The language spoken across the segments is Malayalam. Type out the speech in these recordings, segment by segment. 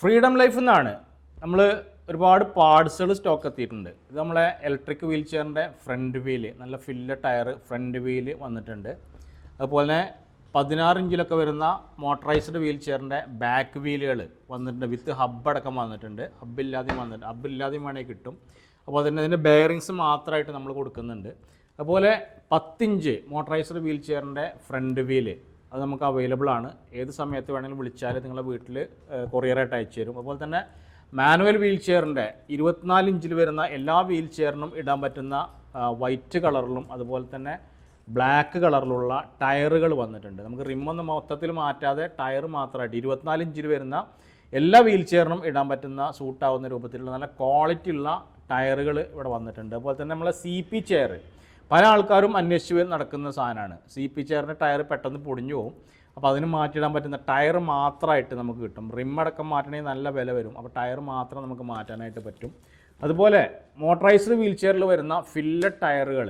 ഫ്രീഡം ലൈഫ് എന്നാണ്. നമ്മൾ ഒരുപാട് പാർട്സുകൾ സ്റ്റോക്ക് എത്തിയിട്ടുണ്ട്. ഇത് നമ്മളെ ഇലക്ട്രിക് വീൽ ചെയറിന്റെ ഫ്രണ്ട് വീൽ നല്ല ഫില്ല ടയർ ഫ്രണ്ട് വീൽ വന്നിട്ടുണ്ട്. അതുപോലെ തന്നെ പതിനാറ് ഇഞ്ചിലൊക്കെ വരുന്ന മോട്ടറൈസ്ഡ് വീൽ ചെയറിന്റെ ബാക്ക് വീലുകൾ വന്നിട്ടുണ്ട്. വിത്ത് ഹബ്ബ് അടക്കം വന്നിട്ടുണ്ട്. ഹബ്ബില്ലാതെയും വന്നിട്ടുണ്ട് ഹബ്ബില്ലാതെയും വേണമെങ്കിൽ കിട്ടും. അപ്പോൾ തന്നെ അതിന്റെ ബെയറിങ്സ് മാത്രമായിട്ട് നമ്മൾ കൊടുക്കുന്നുണ്ട്. അതുപോലെ പത്തിഞ്ച് മോട്ടറൈസ്ഡ് വീൽ ചെയറിന്റെ ഫ്രണ്ട് വീൽ അത് നമുക്ക് അവൈലബിൾ ആണ്. ഏത് സമയത്ത് വേണമെങ്കിലും വിളിച്ചാൽ നിങ്ങളെ വീട്ടിൽ കൊറിയറായിട്ട് അയച്ചു തരും. അതുപോലെ തന്നെ മാനുവൽ വീൽ ചെയറിന്റെ ഇരുപത്തിനാല് ഇഞ്ചിൽ വരുന്ന എല്ലാ വീൽ ചെയറിനും ഇടാൻ പറ്റുന്ന വൈറ്റ് കളറിലും അതുപോലെ തന്നെ ബ്ലാക്ക് കളറിലുള്ള ടയറുകൾ വന്നിട്ടുണ്ട്. നമുക്ക് റിമ്മൊന്നും മൊത്തത്തിൽ മാറ്റാതെ ടയർ മാത്രമായിട്ട് ഇരുപത്തിനാല് ഇഞ്ചിൽ വരുന്ന എല്ലാ വീൽ ചെയറിനും ഇടാൻ പറ്റുന്ന സൂട്ടാവുന്ന രൂപത്തിലുള്ള നല്ല ക്വാളിറ്റി ഉള്ള ടയറുകൾ ഇവിടെ വന്നിട്ടുണ്ട്. അതുപോലെ തന്നെ നമ്മളെ സി പി ചെയർ പല ആൾക്കാരും അന്വേഷിച്ച് നടക്കുന്ന സാധനമാണ്. സി പി ചെയറിന്റെ ടയർ പെട്ടെന്ന് പൊടിഞ്ഞു പോകും അപ്പോൾ അതിന് മാറ്റിയിടാൻ പറ്റുന്ന ടയർ മാത്രമായിട്ട് നമുക്ക് കിട്ടും. റിമ്മടക്കം മാറ്റണമെങ്കിൽ നല്ല വില വരും. അപ്പോൾ ടയർ മാത്രം നമുക്ക് മാറ്റാനായിട്ട് പറ്റും. അതുപോലെ മോട്ടറൈസ്ഡ് വീൽ ചെയറിൽ വരുന്ന ഫില്ലറ്റ് ടയറുകൾ.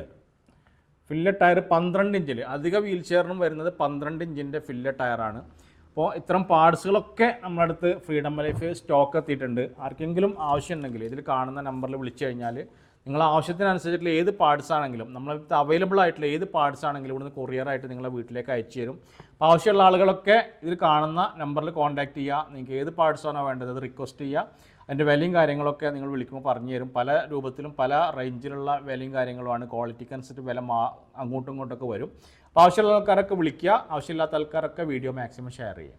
ഫില്ലറ്റ് ടയർ പന്ത്രണ്ട് ഇഞ്ചിൽ അധിക വീൽ ചെയറിനും വരുന്നത് പന്ത്രണ്ട് ഇഞ്ചിന്റെ ഫില്ലറ്റ് ടയറാണ്. അപ്പോൾ ഇത്തരം പാർട്സുകളൊക്കെ നമ്മുടെ അടുത്ത് ഫ്രീഡം ലൈഫ് സ്റ്റോക്ക് എത്തിയിട്ടുണ്ട്. ആർക്കെങ്കിലും ആവശ്യമുണ്ടെങ്കിൽ ഇതിൽ കാണുന്ന നമ്പറിൽ വിളിച്ചു കഴിഞ്ഞാൽ നിങ്ങൾ ആവശ്യത്തിനനുസരിച്ചിട്ടുള്ള ഏത് പാർട്സ് ആണെങ്കിലും നമ്മൾ അവൈലബിൾ ആയിട്ടുള്ള ഏത് പാർട്സ് ആണെങ്കിലും ഇവിടുന്ന് കൊറിയറായിട്ട് നിങ്ങളെ വീട്ടിലേക്ക് അയച്ചു തരും. അപ്പോൾ ആവശ്യമുള്ള ആളുകളൊക്കെ ഇതിൽ കാണുന്ന നമ്പറിൽ കോൺടാക്ട് ചെയ്യുക. നിങ്ങൾക്ക് ഏത് പാർട്സ് ആണോ വേണ്ടത് അത് റിക്വസ്റ്റ് ചെയ്യുക. അതിന്റെ വിലയും കാര്യങ്ങളൊക്കെ നിങ്ങൾ വിളിക്കുമ്പോൾ പറഞ്ഞു തരും. പല രൂപത്തിലും പല റേഞ്ചിലുള്ള വിലയും കാര്യങ്ങളുമാണ് ക്വാളിറ്റിക്ക് അനുസരിച്ച് വില മാ അങ്ങോട്ടും ഇങ്ങോട്ടൊക്കെ വരും. അപ്പോൾ ആവശ്യമുള്ള ആൾക്കാരൊക്കെ വിളിക്കുക. ആവശ്യമില്ലാത്ത ആൾക്കാരൊക്കെ വീഡിയോ മാക്സിമം ഷെയർ ചെയ്യുക.